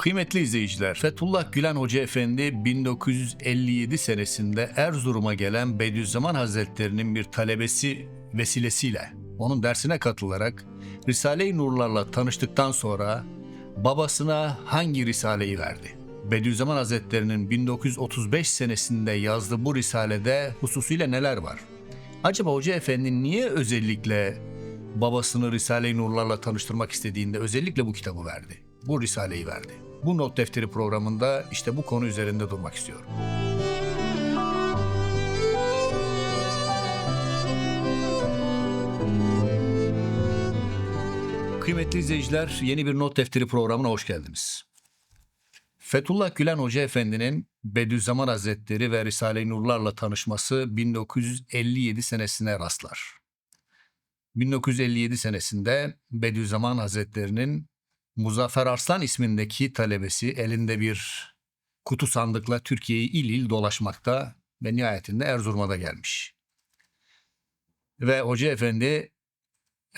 Kıymetli izleyiciler, Fethullah Gülen Hoca Efendi 1957 senesinde Erzurum'a gelen Bediüzzaman Hazretleri'nin bir talebesi vesilesiyle onun dersine katılarak Risale-i Nurlarla tanıştıktan sonra babasına hangi risaleyi verdi? Bediüzzaman Hazretleri'nin 1935 senesinde yazdığı bu risalede hususuyla neler var? Acaba Hoca Efendi niye özellikle babasını Risale-i Nurlarla tanıştırmak istediğinde özellikle bu kitabı verdi? Bu risaleyi verdi. Bu not defteri programında işte bu konu üzerinde durmak istiyorum. Kıymetli izleyiciler, yeni bir not defteri programına hoş geldiniz. Fethullah Gülen Hoca Efendi'nin Bediüzzaman Hazretleri ve Risale-i Nurlarla tanışması 1957 senesine rastlar. 1957 senesinde Bediüzzaman Hazretleri'nin Muzaffer Arslan ismindeki talebesi elinde bir kutu sandıkla Türkiye'yi il il dolaşmakta ve nihayetinde Erzurum'a da gelmiş. Ve Hoca Efendi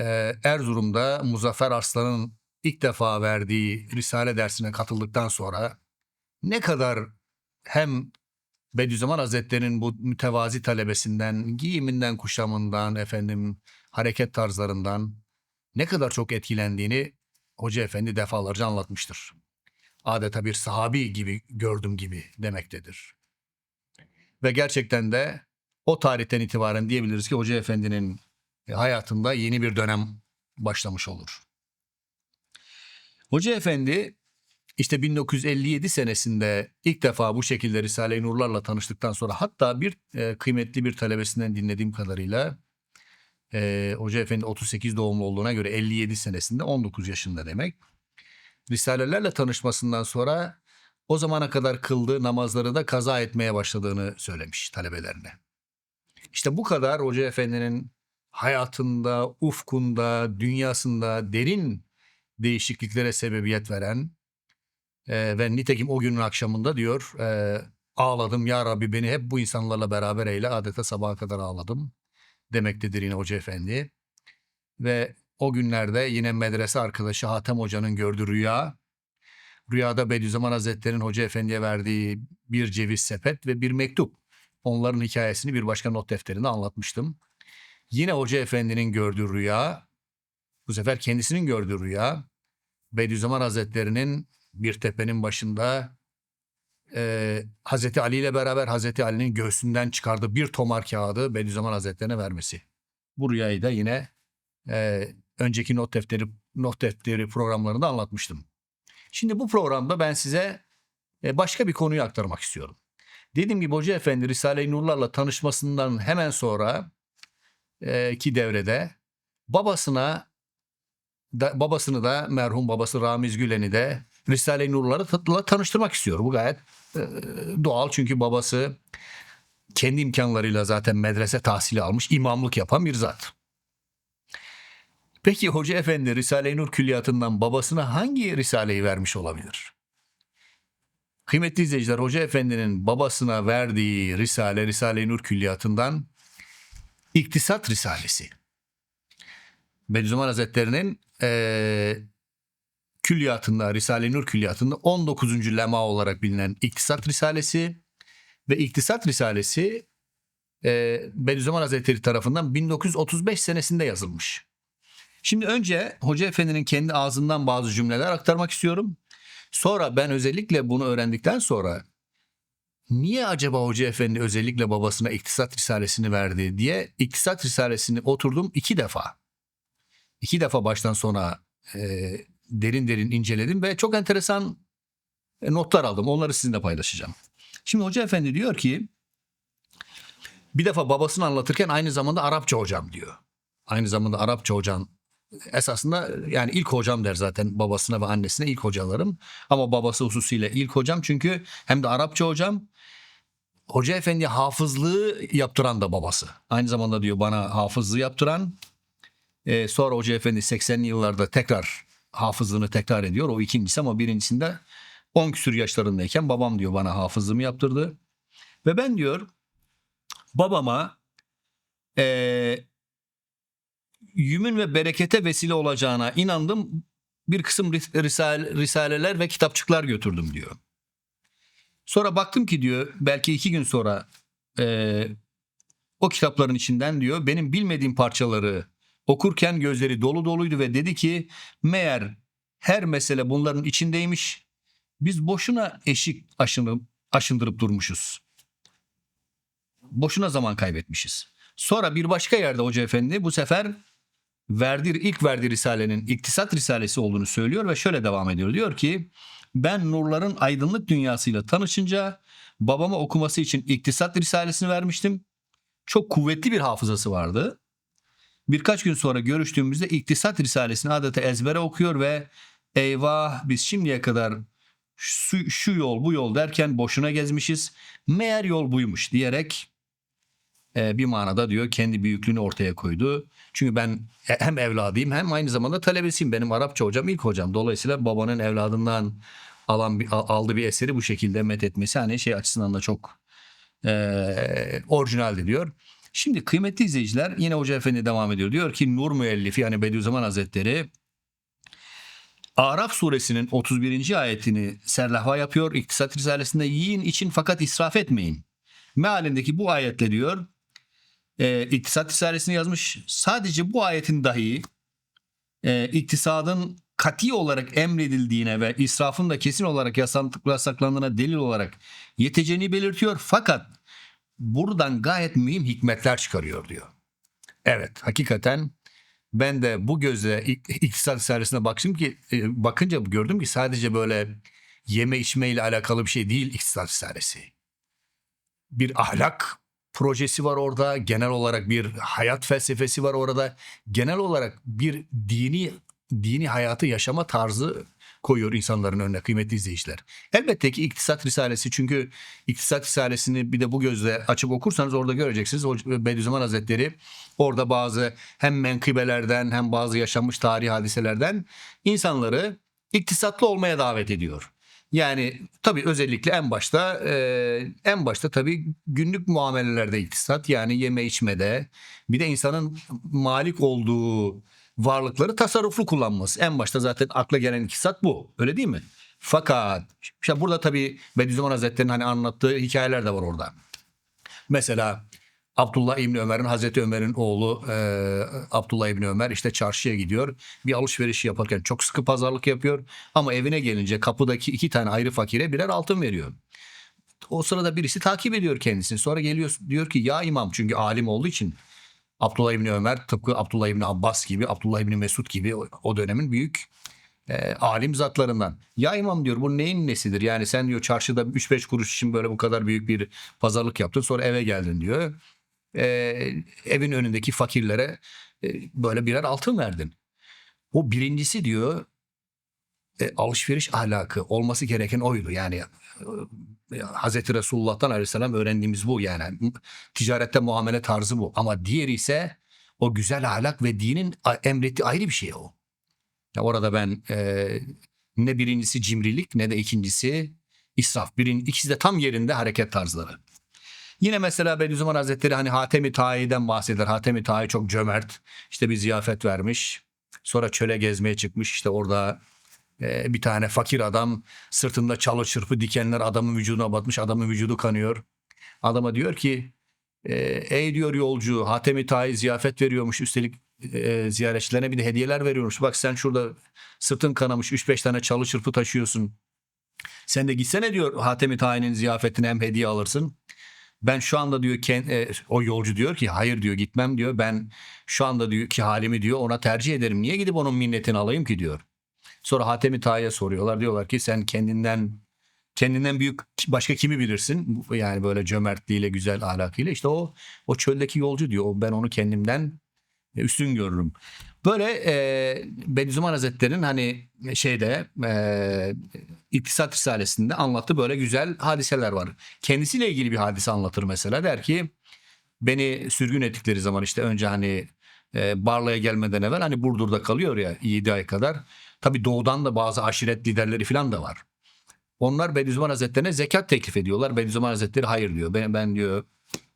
e, Erzurum'da Muzaffer Arslan'ın ilk defa verdiği Risale dersine katıldıktan sonra ne kadar hem Bediüzzaman Hazretleri'nin bu mütevazi talebesinden, giyiminden, kuşamından, efendim hareket tarzlarından ne kadar çok etkilendiğini Hoca Efendi defalarca anlatmıştır. Adeta bir sahabi gibi gördüm gibi demektedir. Ve gerçekten de o tarihten itibaren diyebiliriz ki Hoca Efendi'nin hayatında yeni bir dönem başlamış olur. Hoca Efendi işte 1957 senesinde ilk defa bu şekilde Risale-i Nurlarla tanıştıktan sonra hatta bir e, kıymetli bir talebesinden dinlediğim kadarıyla e, Hoca Efendi 38 doğumlu olduğuna göre 57 senesinde 19 yaşında demek. Risalelerle tanışmasından sonra o zamana kadar kıldığı namazları da kaza etmeye başladığını söylemiş talebelerine. İşte bu kadar Hoca Efendi'nin hayatında, ufkunda, dünyasında derin değişikliklere sebebiyet veren e, ve nitekim o günün akşamında diyor e, ağladım ya Rabbi beni hep bu insanlarla beraber eyle adeta sabaha kadar ağladım demektedir yine Hoca Efendi. Ve o günlerde yine medrese arkadaşı Hatem Hoca'nın gördüğü rüya, rüyada Bediüzzaman Hazretleri'nin Hoca Efendi'ye verdiği bir ceviz sepet ve bir mektup. Onların hikayesini bir başka not defterinde anlatmıştım. Yine Hoca Efendi'nin gördüğü rüya, bu sefer kendisinin gördüğü rüya, Bediüzzaman Hazretleri'nin bir tepenin başında e, Hazreti Ali ile beraber Hazreti Ali'nin göğsünden çıkardığı bir tomar kağıdı Bediüzzaman Hazretlerine vermesi. Bu rüyayı da yine e, önceki not defteri not defteri programlarında anlatmıştım. Şimdi bu programda ben size e, başka bir konuyu aktarmak istiyorum. Dediğim gibi Hoca Efendi Risale-i Nurlarla tanışmasından hemen sonra e, ki devrede babasına da, babasını da merhum babası Ramiz Gülen'i de Risale-i Nurlar'la tanıştırmak istiyor. Bu gayet e, doğal çünkü babası kendi imkanlarıyla zaten medrese tahsili almış, imamlık yapan bir zat. Peki Hoca Efendi Risale-i Nur külliyatından babasına hangi risaleyi vermiş olabilir? Kıymetli izleyiciler Hoca Efendi'nin babasına verdiği risale Risale-i Nur külliyatından İktisat Risalesi. Bediüzzaman Hazretleri'nin e, külliyatında, Risale-i Nur külliyatında 19. lema olarak bilinen İktisat Risalesi ve İktisat Risalesi e, Bediüzzaman Hazretleri tarafından 1935 senesinde yazılmış. Şimdi önce Hoca Efendi'nin kendi ağzından bazı cümleler aktarmak istiyorum. Sonra ben özellikle bunu öğrendikten sonra niye acaba Hoca Efendi özellikle babasına İktisat Risalesini verdi diye İktisat Risalesini oturdum iki defa. İki defa baştan sona e, derin derin inceledim ve çok enteresan e, notlar aldım. Onları sizinle paylaşacağım. Şimdi Hoca Efendi diyor ki bir defa babasını anlatırken aynı zamanda Arapça hocam diyor. Aynı zamanda Arapça hocam esasında yani ilk hocam der zaten babasına ve annesine ilk hocalarım. Ama babası hususuyla ilk hocam çünkü hem de Arapça hocam Hoca Efendi hafızlığı yaptıran da babası. Aynı zamanda diyor bana hafızlığı yaptıran. Ee, sonra Hoca Efendi 80'li yıllarda tekrar hafızlığını tekrar ediyor. O ikincisi ama birincisinde 10 küsür yaşlarındayken babam diyor bana hafızlığımı yaptırdı. Ve ben diyor babama e, yümün ve berekete vesile olacağına inandım. bir kısım ris- risale- risaleler ve kitapçıklar götürdüm diyor. Sonra baktım ki diyor belki iki gün sonra e, o kitapların içinden diyor benim bilmediğim parçaları okurken gözleri dolu doluydu ve dedi ki meğer her mesele bunların içindeymiş. Biz boşuna eşik aşınıp, aşındırıp durmuşuz. Boşuna zaman kaybetmişiz. Sonra bir başka yerde Hoca Efendi bu sefer verdir ilk verdiği risalenin iktisat risalesi olduğunu söylüyor ve şöyle devam ediyor. Diyor ki ben nurların aydınlık dünyasıyla tanışınca babama okuması için iktisat risalesini vermiştim. Çok kuvvetli bir hafızası vardı. Birkaç gün sonra görüştüğümüzde iktisat risalesini adeta ezbere okuyor ve eyvah biz şimdiye kadar şu, şu yol bu yol derken boşuna gezmişiz. Meğer yol buymuş diyerek e, bir manada diyor kendi büyüklüğünü ortaya koydu. Çünkü ben hem evladıyım hem aynı zamanda talebesiyim. Benim Arapça hocam ilk hocam. Dolayısıyla babanın evladından alan bir, al- aldığı bir eseri bu şekilde met etmesi hani şey açısından da çok e, orijinaldi diyor. Şimdi kıymetli izleyiciler yine Hoca Efendi devam ediyor. Diyor ki Nur müellifi yani Bediüzzaman Hazretleri Araf suresinin 31. ayetini serlahva yapıyor. İktisat Risalesi'nde yiyin için fakat israf etmeyin. Mealindeki bu ayetle diyor e, İktisat Risalesi'ni yazmış. Sadece bu ayetin dahi e, iktisadın kati olarak emredildiğine ve israfın da kesin olarak yasak- yasaklandığına delil olarak yeteceğini belirtiyor. Fakat buradan gayet mühim hikmetler çıkarıyor diyor. Evet hakikaten ben de bu gözle ik- iktisat risalesine baktım ki e, bakınca gördüm ki sadece böyle yeme içme ile alakalı bir şey değil iktisat risalesi. Bir ahlak projesi var orada. Genel olarak bir hayat felsefesi var orada. Genel olarak bir dini dini hayatı yaşama tarzı koyuyor insanların önüne kıymetli izleyiciler. Elbette ki iktisat risalesi çünkü iktisat risalesini bir de bu gözle açıp okursanız orada göreceksiniz. Bediüzzaman Hazretleri orada bazı hem menkıbelerden hem bazı yaşanmış tarihi hadiselerden insanları iktisatlı olmaya davet ediyor. Yani tabii özellikle en başta e, en başta tabii günlük muamelelerde iktisat yani yeme içmede bir de insanın malik olduğu varlıkları tasarruflu kullanması. En başta zaten akla gelen iktisat bu. Öyle değil mi? Fakat işte burada tabii Bediüzzaman Hazretleri'nin hani anlattığı hikayeler de var orada. Mesela Abdullah İbni Ömer'in Hazreti Ömer'in oğlu e, Abdullah İbni Ömer işte çarşıya gidiyor. Bir alışveriş yaparken çok sıkı pazarlık yapıyor. Ama evine gelince kapıdaki iki tane ayrı fakire birer altın veriyor. O sırada birisi takip ediyor kendisini. Sonra geliyor diyor ki ya imam çünkü alim olduğu için Abdullah İbni Ömer tıpkı Abdullah İbni Abbas gibi Abdullah İbni Mesud gibi o, dönemin büyük e, alim zatlarından. Ya imam diyor bu neyin nesidir? Yani sen diyor çarşıda 3-5 kuruş için böyle bu kadar büyük bir pazarlık yaptın sonra eve geldin diyor. E, evin önündeki fakirlere e, böyle birer altın verdin. O birincisi diyor e, alışveriş ahlakı olması gereken oydu. Yani e, Hazreti Resulullah'tan aleyhisselam öğrendiğimiz bu yani ticarette muamele tarzı bu. Ama diğeri ise o güzel ahlak ve dinin emrettiği ayrı bir şey o. Ya orada ben e, ne birincisi cimrilik ne de ikincisi israf. Birin, ikisi de tam yerinde hareket tarzları. Yine mesela Bediüzzaman Hazretleri hani Hatemi Tayi'den bahseder. Hatemi Tayi çok cömert. İşte bir ziyafet vermiş. Sonra çöle gezmeye çıkmış. İşte orada e, bir tane fakir adam sırtında çalı çırpı dikenler adamın vücuduna batmış. Adamın vücudu kanıyor. Adama diyor ki e, ey diyor yolcu Hatemi Tayi ziyafet veriyormuş. Üstelik e, ziyaretçilerine bir de hediyeler veriyormuş. Bak sen şurada sırtın kanamış 3-5 tane çalı çırpı taşıyorsun. Sen de gitsene diyor Hatemi Tayi'nin ziyafetine hem hediye alırsın. Ben şu anda diyor e, o yolcu diyor ki hayır diyor gitmem diyor. Ben şu anda diyor ki halimi diyor ona tercih ederim. Niye gidip onun minnetini alayım ki diyor. Sonra Hatemi Tayi'ye soruyorlar. Diyorlar ki sen kendinden kendinden büyük başka kimi bilirsin? Yani böyle cömertliğiyle, güzel ahlakıyla. İşte o o çöldeki yolcu diyor. Ben onu kendimden üstün görürüm. Böyle e, Bediüzzaman Hazretleri'nin hani şeyde e, İktisat Risalesi'nde anlattığı böyle güzel hadiseler var. Kendisiyle ilgili bir hadise anlatır mesela. Der ki beni sürgün ettikleri zaman işte önce hani e, Barla'ya gelmeden evvel hani Burdur'da kalıyor ya 7 ay kadar. Tabi doğudan da bazı aşiret liderleri falan da var. Onlar Bediüzzaman Hazretleri'ne zekat teklif ediyorlar. Bediüzzaman Hazretleri hayır diyor. Ben, ben diyor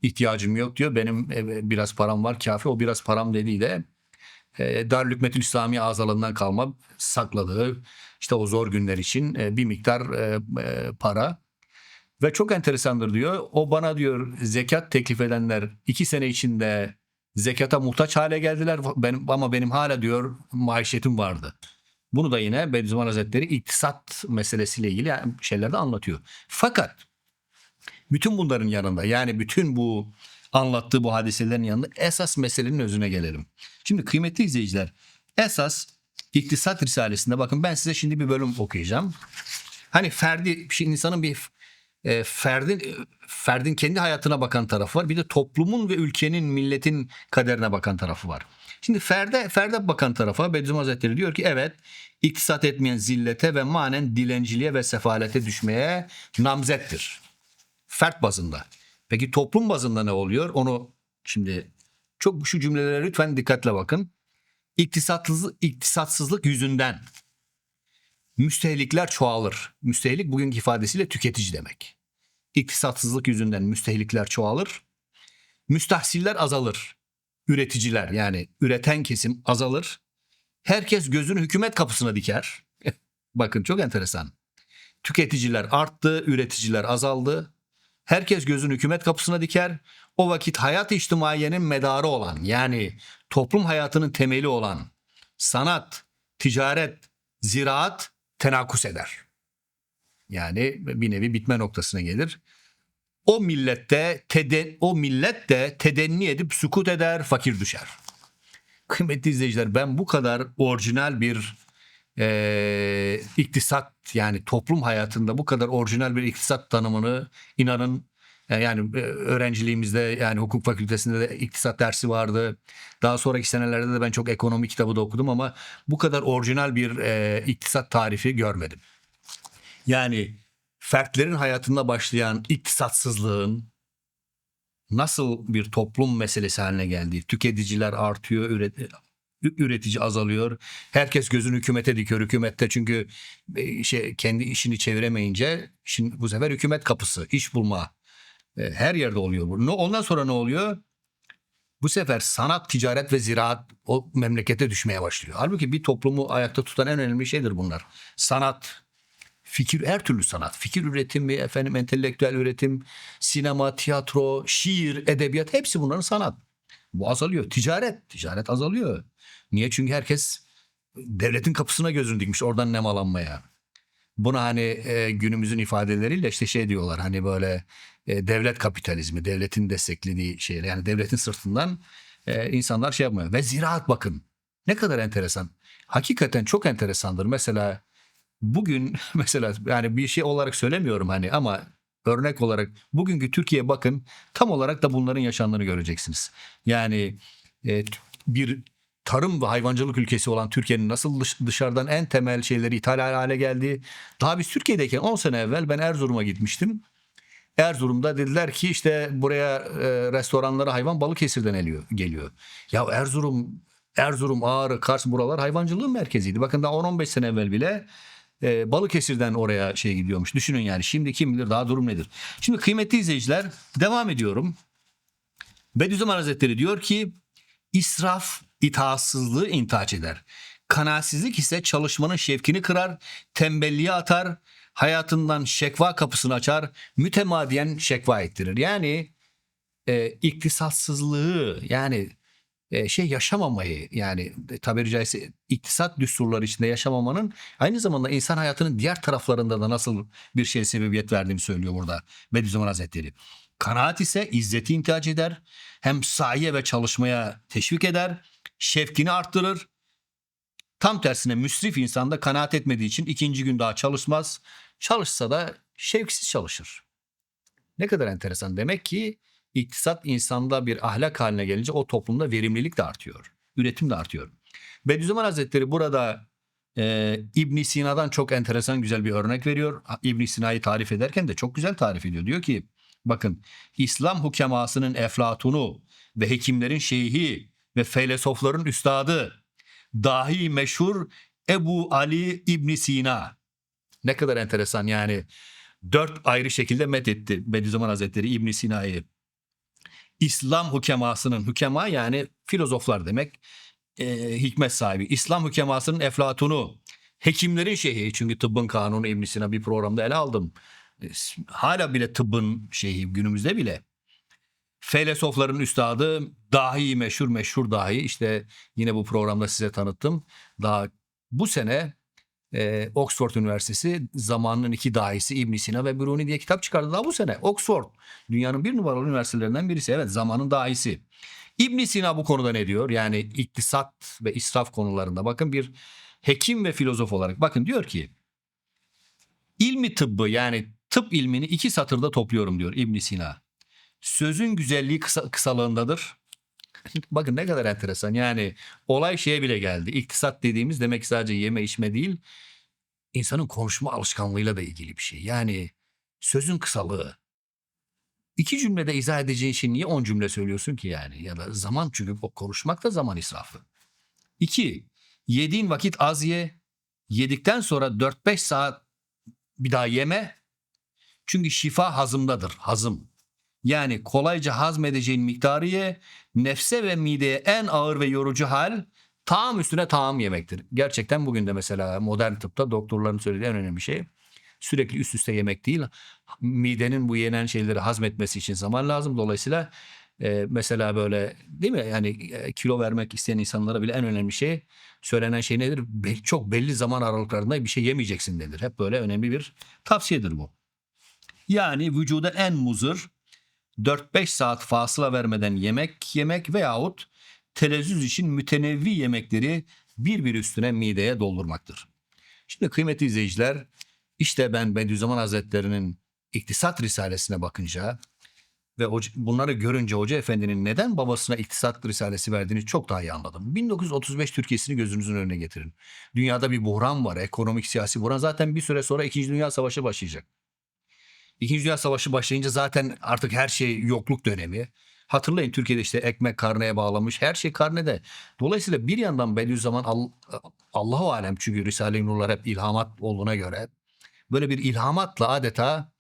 ihtiyacım yok diyor. Benim e, biraz param var kafi. O biraz param dediği de e, Darülhükmetül İslami azalarından kalma sakladığı işte o zor günler için e, bir miktar e, e, para. Ve çok enteresandır diyor. O bana diyor zekat teklif edenler iki sene içinde zekata muhtaç hale geldiler. Benim, ama benim hala diyor maişetim vardı. Bunu da yine Bediüzzaman Hazretleri iktisat meselesiyle ilgili şeylerde anlatıyor. Fakat bütün bunların yanında yani bütün bu anlattığı bu hadiselerin yanında esas meselenin özüne gelelim. Şimdi kıymetli izleyiciler esas iktisat risalesinde bakın ben size şimdi bir bölüm okuyacağım. Hani ferdi bir insanın bir e, ferdin ferdin kendi hayatına bakan tarafı var. Bir de toplumun ve ülkenin, milletin kaderine bakan tarafı var. Şimdi ferde ferde bakan tarafa Bediüzzaman Hazretleri diyor ki evet iktisat etmeyen zillete ve manen dilenciliğe ve sefalete düşmeye namzettir. Fert bazında. Peki toplum bazında ne oluyor? Onu şimdi çok şu cümlelere lütfen dikkatle bakın. İktisatsızlık, iktisatsızlık yüzünden müstehlikler çoğalır. Müstehlik bugünkü ifadesiyle tüketici demek. İktisatsızlık yüzünden müstehlikler çoğalır. Müstahsiller azalır. Üreticiler yani üreten kesim azalır. Herkes gözünü hükümet kapısına diker. Bakın çok enteresan. Tüketiciler arttı, üreticiler azaldı. Herkes gözünü hükümet kapısına diker. O vakit hayat içtimaiyenin medarı olan yani toplum hayatının temeli olan sanat, ticaret, ziraat tenakus eder. Yani bir nevi bitme noktasına gelir. O millette tede, o millet de tedenni edip sukut eder, fakir düşer. Kıymetli izleyiciler ben bu kadar orijinal bir e, iktisat yani toplum hayatında bu kadar orijinal bir iktisat tanımını inanın e, yani e, öğrenciliğimizde yani hukuk fakültesinde de iktisat dersi vardı. Daha sonraki senelerde de ben çok ekonomi kitabı da okudum ama bu kadar orijinal bir e, iktisat tarifi görmedim. Yani fertlerin hayatında başlayan iktisatsızlığın nasıl bir toplum meselesi haline geldiği, tüketiciler artıyor, üret, üretici azalıyor. Herkes gözünü hükümete dikiyor hükümette çünkü şey kendi işini çeviremeyince şimdi bu sefer hükümet kapısı, iş bulma e, her yerde oluyor bu. Ondan sonra ne oluyor? Bu sefer sanat, ticaret ve ziraat o memlekete düşmeye başlıyor. Halbuki bir toplumu ayakta tutan en önemli şeydir bunlar. Sanat, fikir her türlü sanat, fikir üretimi, efendim entelektüel üretim, sinema, tiyatro, şiir, edebiyat hepsi bunların sanat. Bu azalıyor. Ticaret, ticaret azalıyor. Niye? Çünkü herkes devletin kapısına gözünü dikmiş oradan nemalanmaya. Buna hani e, günümüzün ifadeleriyle işte şey diyorlar hani böyle e, devlet kapitalizmi, devletin desteklediği şeyler yani devletin sırtından e, insanlar şey yapmıyor. Ve ziraat bakın ne kadar enteresan. Hakikaten çok enteresandır. Mesela bugün mesela yani bir şey olarak söylemiyorum hani ama örnek olarak bugünkü Türkiye bakın tam olarak da bunların yaşandığını göreceksiniz. Yani e, bir tarım ve hayvancılık ülkesi olan Türkiye'nin nasıl dışarıdan en temel şeyleri ithal hale geldi. Daha biz Türkiye'deyken 10 sene evvel ben Erzurum'a gitmiştim. Erzurum'da dediler ki işte buraya e, restoranlara hayvan Balıkesir'den geliyor. geliyor. Ya Erzurum, Erzurum, Ağrı, Kars buralar hayvancılığın merkeziydi. Bakın daha 10-15 sene evvel bile e, Balıkesir'den oraya şey gidiyormuş. Düşünün yani şimdi kim bilir daha durum nedir. Şimdi kıymetli izleyiciler devam ediyorum. Bediüzzaman Hazretleri diyor ki israf itaatsızlığı intaç eder. Kanaatsizlik ise çalışmanın şevkini kırar, tembelliğe atar, hayatından şekva kapısını açar, mütemadiyen şekva ettirir. Yani e, iktisatsızlığı yani şey yaşamamayı yani tabiri caizse iktisat düsturları içinde yaşamamanın aynı zamanda insan hayatının diğer taraflarında da nasıl bir şey sebebiyet verdiğini söylüyor burada Bediüzzaman Hazretleri. Kanaat ise izzeti intihac eder. Hem sahiye ve çalışmaya teşvik eder. Şevkini arttırır. Tam tersine müsrif insan da kanaat etmediği için ikinci gün daha çalışmaz. Çalışsa da şevksiz çalışır. Ne kadar enteresan. Demek ki iktisat insanda bir ahlak haline gelince o toplumda verimlilik de artıyor. Üretim de artıyor. Bediüzzaman Hazretleri burada e, ibn Sina'dan çok enteresan güzel bir örnek veriyor. ibn Sina'yı tarif ederken de çok güzel tarif ediyor. Diyor ki bakın İslam hukemasının eflatunu ve hekimlerin şeyhi ve felsefeler'in üstadı dahi meşhur Ebu Ali İbn Sina. Ne kadar enteresan yani dört ayrı şekilde methetti Bediüzzaman Hazretleri İbn Sina'yı. İslam hukemasının hukema yani filozoflar demek. e, hikmet sahibi. İslam hükemasının eflatunu. Hekimlerin şeyhi. Çünkü tıbbın kanunu İbn Sina bir programda ele aldım. E, Hala bile tıbbın şeyhi günümüzde bile. Felsefeler'in üstadı, dahi meşhur meşhur dahi. İşte yine bu programda size tanıttım. Daha bu sene e, Oxford Üniversitesi zamanının iki dahisi İbn Sina ve Biruni diye kitap çıkardı daha bu sene. Oxford dünyanın bir numaralı üniversitelerinden birisi. Evet zamanın dahisi. İbn Sina bu konuda ne diyor? Yani iktisat ve israf konularında bakın bir hekim ve filozof olarak bakın diyor ki ilmi tıbbı yani tıp ilmini iki satırda topluyorum diyor İbn Sina. Sözün güzelliği kısa, kısalığındadır. Bakın ne kadar enteresan. Yani olay şeye bile geldi. İktisat dediğimiz demek ki sadece yeme içme değil, insanın konuşma alışkanlığıyla da ilgili bir şey. Yani sözün kısalığı. İki cümlede izah edeceğin şey niye on cümle söylüyorsun ki yani? Ya da zaman çünkü konuşmak da zaman israfı. İki, yediğin vakit az ye. Yedikten sonra 4-5 saat bir daha yeme. Çünkü şifa hazımdadır. Hazım. Yani kolayca hazmedeceğin miktarı ye. Nefse ve mideye en ağır ve yorucu hal taam üstüne taam yemektir. Gerçekten bugün de mesela modern tıpta doktorların söylediği en önemli şey sürekli üst üste yemek değil. Midenin bu yenen şeyleri hazmetmesi için zaman lazım. Dolayısıyla e, mesela böyle değil mi yani e, kilo vermek isteyen insanlara bile en önemli şey söylenen şey nedir? Be- çok belli zaman aralıklarında bir şey yemeyeceksin denir. Hep böyle önemli bir tavsiyedir bu. Yani vücuda en muzır 4-5 saat fasıla vermeden yemek yemek veyahut telezzüz için mütenevvi yemekleri bir bir üstüne mideye doldurmaktır. Şimdi kıymetli izleyiciler işte ben Bediüzzaman Hazretleri'nin İktisat Risalesine bakınca ve bunları görünce Hoca Efendi'nin neden babasına İktisat Risalesi verdiğini çok daha iyi anladım. 1935 Türkiye'sini gözünüzün önüne getirin. Dünyada bir buhran var, ekonomik siyasi buhran. Zaten bir süre sonra 2. Dünya Savaşı başlayacak. İkinci Dünya Savaşı başlayınca zaten artık her şey yokluk dönemi. Hatırlayın Türkiye'de işte ekmek karneye bağlamış. Her şey karnede. Dolayısıyla bir yandan Bediüzzaman All- Allahu alem çünkü Risale-i Nurlar hep ilhamat olduğuna göre böyle bir ilhamatla adeta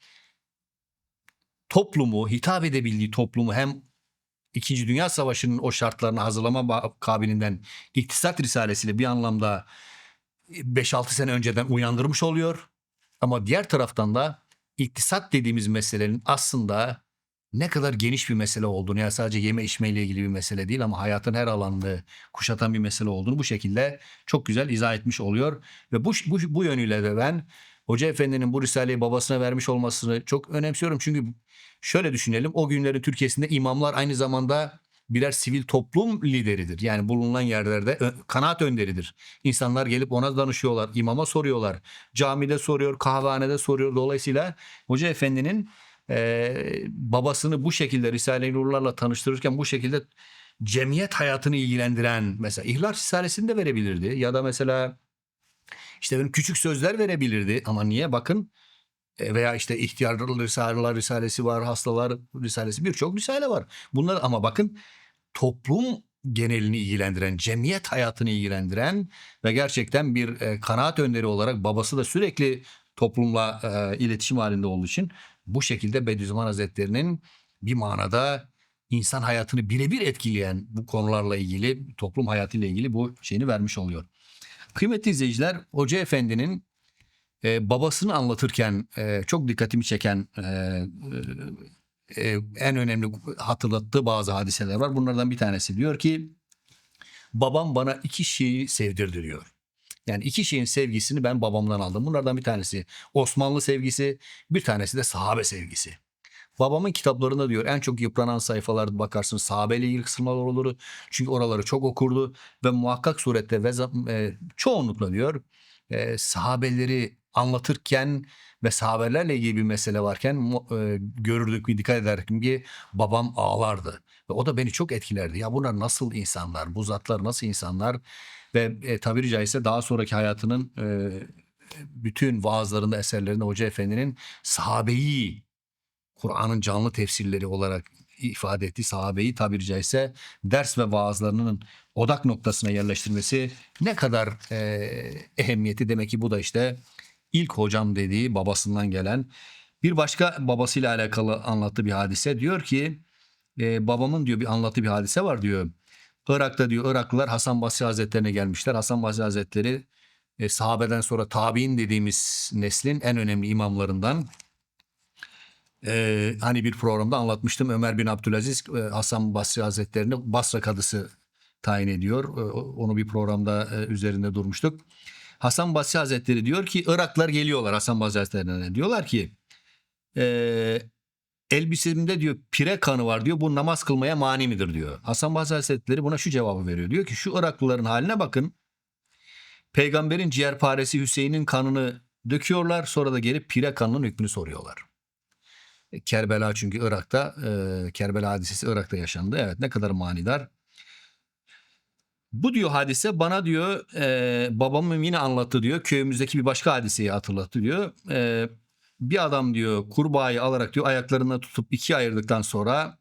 toplumu, hitap edebildiği toplumu hem İkinci Dünya Savaşı'nın o şartlarını hazırlama kabiliğinden iktisat risalesiyle bir anlamda 5-6 sene önceden uyandırmış oluyor. Ama diğer taraftan da iktisat dediğimiz meselenin aslında ne kadar geniş bir mesele olduğunu ya sadece yeme içme ile ilgili bir mesele değil ama hayatın her alanını kuşatan bir mesele olduğunu bu şekilde çok güzel izah etmiş oluyor. Ve bu bu, bu yönüyle de ben Hoca Efendi'nin bu risaleyi babasına vermiş olmasını çok önemsiyorum. Çünkü şöyle düşünelim o günlerin Türkiye'sinde imamlar aynı zamanda birer sivil toplum lideridir. Yani bulunan yerlerde kanaat önderidir. İnsanlar gelip ona danışıyorlar, imama soruyorlar, camide soruyor, kahvehanede soruyor. Dolayısıyla Hoca Efendi'nin e, babasını bu şekilde Risale-i Nurlarla tanıştırırken bu şekilde cemiyet hayatını ilgilendiren mesela İhlas Risalesini de verebilirdi ya da mesela işte benim küçük sözler verebilirdi ama niye bakın veya işte ihtiyarlı risaleler risalesi var, hastalar risalesi birçok risale var. Bunlar ama bakın toplum genelini ilgilendiren, cemiyet hayatını ilgilendiren ve gerçekten bir e, kanaat önderi olarak babası da sürekli toplumla e, iletişim halinde olduğu için bu şekilde Bediüzzaman Hazretleri'nin bir manada insan hayatını birebir etkileyen bu konularla ilgili, toplum hayatıyla ilgili bu şeyini vermiş oluyor. Kıymetli izleyiciler, Hoca Efendi'nin e, babasını anlatırken e, çok dikkatimi çeken e, e, e, en önemli hatırlattığı bazı hadiseler var. Bunlardan bir tanesi diyor ki babam bana iki şeyi sevdirdi diyor. Yani iki şeyin sevgisini ben babamdan aldım. Bunlardan bir tanesi Osmanlı sevgisi, bir tanesi de sahabe sevgisi. Babamın kitaplarında diyor en çok yıpranan sayfalar bakarsın sahabeyle ilgili kısımlar olur. Çünkü oraları çok okurdu ve muhakkak surette ve e, çoğunlukla diyor e, sahabeleri anlatırken ve sahabelerle ilgili bir mesele varken e, görürdük bir dikkat ederdim ki babam ağlardı. Ve o da beni çok etkilerdi. Ya bunlar nasıl insanlar, bu zatlar nasıl insanlar ve e, tabiri caizse daha sonraki hayatının e, bütün vaazlarında, eserlerinde Hoca Efendi'nin sahabeyi Kur'an'ın canlı tefsirleri olarak ifade ettiği sahabeyi tabiri caizse ders ve vaazlarının odak noktasına yerleştirmesi ne kadar e, ehemmiyeti demek ki bu da işte ilk hocam dediği babasından gelen bir başka babasıyla alakalı anlattığı bir hadise diyor ki e, babamın diyor bir anlattığı bir hadise var diyor. Irak'ta diyor Iraklılar Hasan Basri Hazretlerine gelmişler. Hasan Basri Hazretleri e, sahabeden sonra tabi'in dediğimiz neslin en önemli imamlarından. E, hani bir programda anlatmıştım Ömer bin Abdülaziz e, Hasan Basri Hazretlerini Basra kadısı tayin ediyor. E, onu bir programda e, üzerinde durmuştuk. Hasan Basri Hazretleri diyor ki Iraklılar geliyorlar Hasan Basri Hazretlerine. Diyorlar ki e, elbisemde diyor pire kanı var diyor. Bu namaz kılmaya mani midir diyor. Hasan Basri Hazretleri buna şu cevabı veriyor. Diyor ki şu Iraklıların haline bakın. Peygamberin ciğerparesi Hüseyin'in kanını döküyorlar. Sonra da gelip pire kanının hükmünü soruyorlar. E, Kerbela çünkü Irak'ta, e, Kerbela hadisesi Irak'ta yaşandı. Evet ne kadar manidar. Bu diyor hadise bana diyor e, babamın yine anlattı diyor. Köyümüzdeki bir başka hadiseyi hatırlattı diyor. E, bir adam diyor kurbağayı alarak diyor ayaklarına tutup ikiye ayırdıktan sonra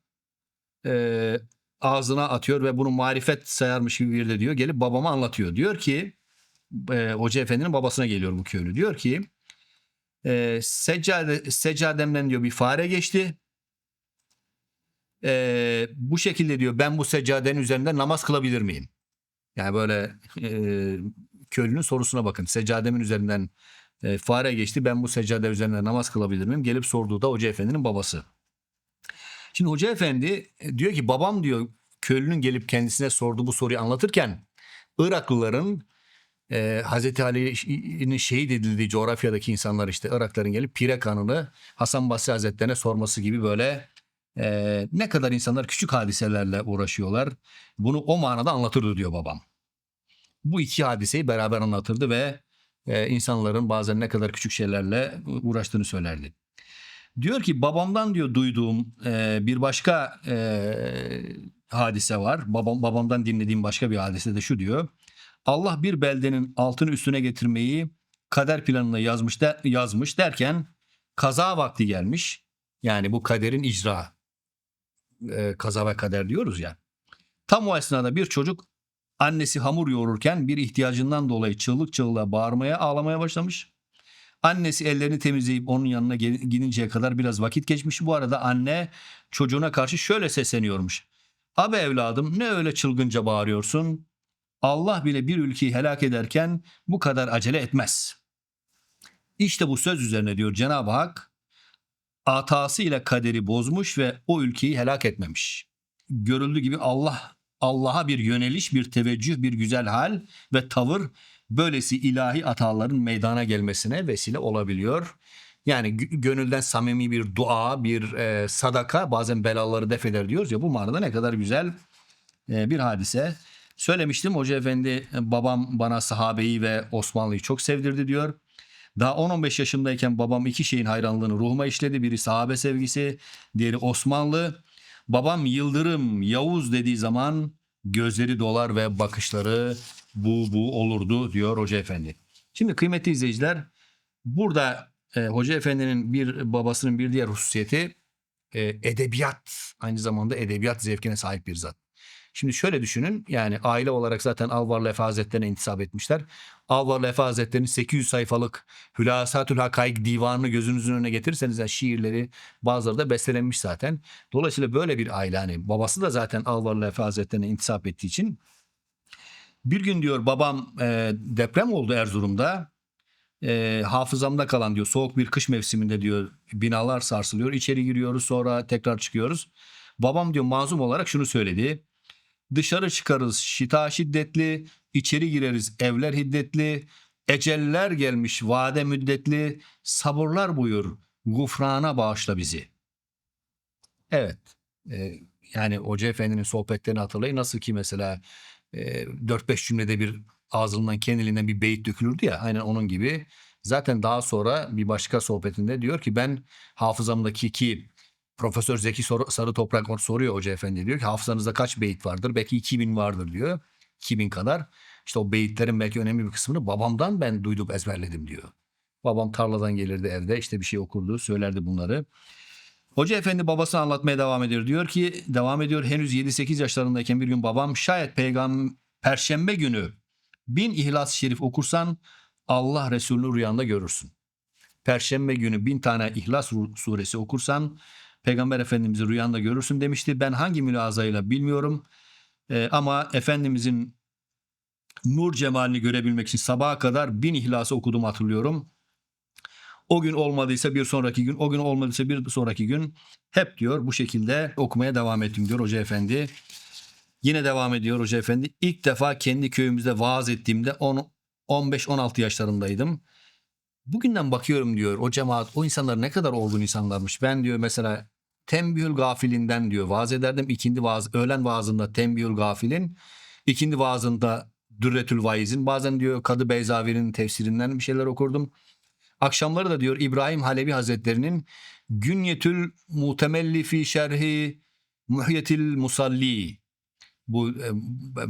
e, ağzına atıyor ve bunu marifet sayarmış gibi bir de diyor gelip babama anlatıyor. Diyor ki e, Hoca Efendi'nin babasına geliyor bu köylü. Diyor ki e, seccade, seccademden diyor bir fare geçti. E, bu şekilde diyor ben bu seccadenin üzerinde namaz kılabilir miyim? Yani böyle e, köylünün sorusuna bakın. Seccademin üzerinden e, fare geçti. Ben bu seccade üzerinde namaz kılabilir miyim? Gelip sorduğu da Hoca Efendi'nin babası. Şimdi Hoca Efendi e, diyor ki babam diyor köylünün gelip kendisine sorduğu bu soruyu anlatırken Iraklıların e, Hazreti Ali'nin şehit edildiği coğrafyadaki insanlar işte Irakların gelip Pire kanını Hasan Basri Hazretlerine sorması gibi böyle e, ne kadar insanlar küçük hadiselerle uğraşıyorlar. Bunu o manada anlatırdı diyor babam. Bu iki hadiseyi beraber anlatırdı ve e, insanların bazen ne kadar küçük şeylerle uğraştığını söylerdi. Diyor ki babamdan diyor duyduğum e, bir başka e, hadise var. Babam babamdan dinlediğim başka bir hadise de şu diyor. Allah bir beldenin altını üstüne getirmeyi kader planına yazmış de, yazmış derken kaza vakti gelmiş. Yani bu kaderin icra e, kaza ve kader diyoruz ya. Tam o esnada bir çocuk annesi hamur yoğururken bir ihtiyacından dolayı çığlık çığlığa bağırmaya ağlamaya başlamış. Annesi ellerini temizleyip onun yanına gidinceye kadar biraz vakit geçmiş. Bu arada anne çocuğuna karşı şöyle sesleniyormuş. Abi evladım ne öyle çılgınca bağırıyorsun? Allah bile bir ülkeyi helak ederken bu kadar acele etmez. İşte bu söz üzerine diyor Cenab-ı Hak atası ile kaderi bozmuş ve o ülkeyi helak etmemiş. Görüldüğü gibi Allah Allah'a bir yöneliş, bir teveccüh, bir güzel hal ve tavır böylesi ilahi hataların meydana gelmesine vesile olabiliyor. Yani gö- gönülden samimi bir dua, bir e, sadaka bazen belaları def eder diyoruz ya bu manada ne kadar güzel e, bir hadise. Söylemiştim Hoca Efendi e, babam bana sahabeyi ve Osmanlı'yı çok sevdirdi diyor. Daha 10-15 yaşımdayken babam iki şeyin hayranlığını ruhuma işledi. Biri sahabe sevgisi, diğeri Osmanlı. Babam Yıldırım, Yavuz dediği zaman gözleri dolar ve bakışları bu bu olurdu diyor Hoca Efendi. Şimdi kıymetli izleyiciler burada e, Hoca Efendi'nin bir babasının bir diğer hususiyeti e, edebiyat aynı zamanda edebiyat zevkine sahip bir zat. Şimdi şöyle düşünün yani aile olarak zaten Alvarlı Efe Hazretleri'ne intisap etmişler. Alvarlı Efe Hazretleri'nin 800 sayfalık Hülasatül Hakaik divanını gözünüzün önüne getirirseniz yani şiirleri bazıları da bestelenmiş zaten. Dolayısıyla böyle bir aile hani babası da zaten Alvarlı Efe Hazretleri'ne intisap ettiği için bir gün diyor babam e, deprem oldu Erzurum'da. E, hafızamda kalan diyor soğuk bir kış mevsiminde diyor binalar sarsılıyor. İçeri giriyoruz sonra tekrar çıkıyoruz. Babam diyor mazlum olarak şunu söyledi. Dışarı çıkarız şita şiddetli, içeri gireriz evler hiddetli, eceller gelmiş vade müddetli, sabırlar buyur, gufrana bağışla bizi. Evet, e, yani Hoca Efendi'nin sohbetlerini hatırlayın. Nasıl ki mesela e, 4-5 cümlede bir ağzından kendiliğinden bir beyit dökülürdü ya, aynen onun gibi. Zaten daha sonra bir başka sohbetinde diyor ki ben hafızamdaki ki Profesör Zeki Sarı Toprak soruyor Hoca Efendi diyor ki hafızanızda kaç beyit vardır? Belki 2000 vardır diyor. 2000 kadar. İşte o beyitlerin belki önemli bir kısmını babamdan ben duydum ezberledim diyor. Babam tarladan gelirdi evde işte bir şey okurdu söylerdi bunları. Hoca Efendi babasını anlatmaya devam ediyor. Diyor ki devam ediyor henüz 7-8 yaşlarındayken bir gün babam şayet peygamber perşembe günü bin İhlas-ı Şerif okursan Allah Resulü'nü rüyanda görürsün. Perşembe günü bin tane İhlas suresi okursan Peygamber Efendimiz'i rüyanda görürsün demişti. Ben hangi mülazayla bilmiyorum. E, ama Efendimizin nur cemalini görebilmek için sabaha kadar bin ihlası okudum hatırlıyorum. O gün olmadıysa bir sonraki gün, o gün olmadıysa bir sonraki gün hep diyor bu şekilde okumaya devam ettim diyor Hoca Efendi. Yine devam ediyor Hoca Efendi. İlk defa kendi köyümüzde vaaz ettiğimde 10 15-16 yaşlarındaydım. Bugünden bakıyorum diyor o cemaat o insanlar ne kadar olgun insanlarmış. Ben diyor mesela Tembihül Gafilinden diyor vaaz ederdim. İkindi vaaz, öğlen vaazında Tembihül Gafilin, ikindi vaazında Dürretül Vaiz'in. Bazen diyor Kadı Beyzavi'nin tefsirinden bir şeyler okurdum. Akşamları da diyor İbrahim Halebi Hazretleri'nin Günyetül Mutemelli fi Şerhi Muhyetil Musalli. Bu e,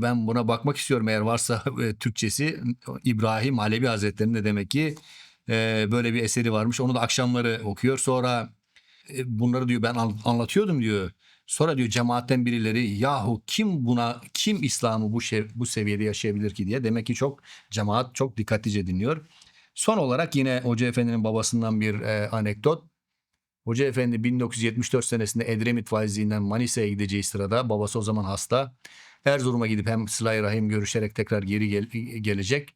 ben buna bakmak istiyorum eğer varsa e, Türkçesi İbrahim Halebi Hazretleri'nin de demek ki e, böyle bir eseri varmış. Onu da akşamları okuyor. Sonra bunları diyor ben an- anlatıyordum diyor. Sonra diyor cemaatten birileri yahu kim buna kim İslam'ı bu şey, bu seviyede yaşayabilir ki diye demek ki çok cemaat çok dikkatlice dinliyor. Son olarak yine Hoca Efendi'nin babasından bir e, anekdot. Hoca Efendi 1974 senesinde Edremit Vaizliğinden Manisa'ya gideceği sırada babası o zaman hasta. Erzurum'a gidip hem Sıla-i Rahim görüşerek tekrar geri gel- gelecek.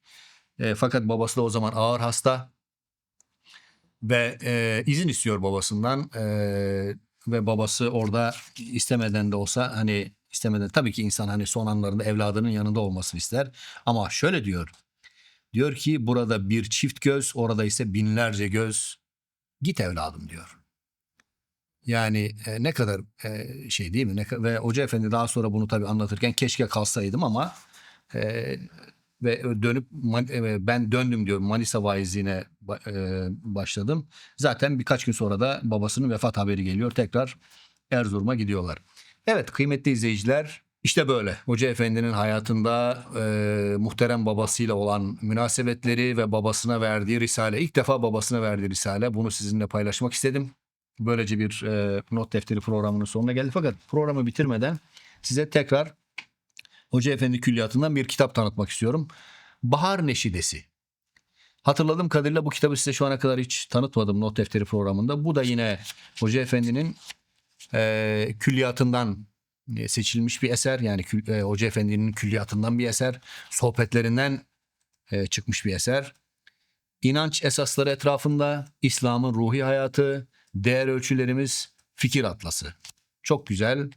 E, fakat babası da o zaman ağır hasta ve e, izin istiyor babasından E, ve babası orada istemeden de olsa hani istemeden tabii ki insan hani son anlarında evladının yanında olmasını ister ama şöyle diyor diyor ki burada bir çift göz orada ise binlerce göz git evladım diyor. Yani e, ne kadar e, şey değil mi? Ne, ve Hoca Efendi daha sonra bunu tabii anlatırken keşke kalsaydım ama e, ve dönüp Man- e, ben döndüm diyor Manisa vaizliğine e, başladım. Zaten birkaç gün sonra da babasının vefat haberi geliyor. Tekrar Erzurum'a gidiyorlar. Evet kıymetli izleyiciler işte böyle Hoca Efendi'nin hayatında e, muhterem babasıyla olan münasebetleri ve babasına verdiği risale. ilk defa babasına verdiği risale bunu sizinle paylaşmak istedim. Böylece bir e, not defteri programının sonuna geldik. Fakat programı bitirmeden size tekrar Hoca Efendi Külliyatı'ndan bir kitap tanıtmak istiyorum. Bahar Neşidesi. Hatırladığım kadarıyla bu kitabı size şu ana kadar hiç tanıtmadım not defteri programında. Bu da yine Hoca Efendi'nin e, külliyatından e, seçilmiş bir eser. Yani kül- e, Hoca Efendi'nin külliyatından bir eser. Sohbetlerinden e, çıkmış bir eser. İnanç esasları etrafında İslam'ın ruhi hayatı, değer ölçülerimiz, fikir atlası. Çok güzel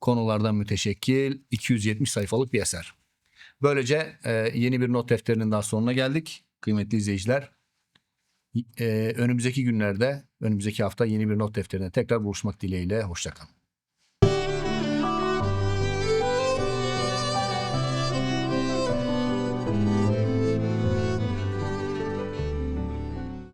konulardan müteşekkil 270 sayfalık bir eser. Böylece e, yeni bir not defterinin daha sonuna geldik kıymetli izleyiciler. E, önümüzdeki günlerde, önümüzdeki hafta yeni bir not defterine tekrar buluşmak dileğiyle. Hoşçakalın.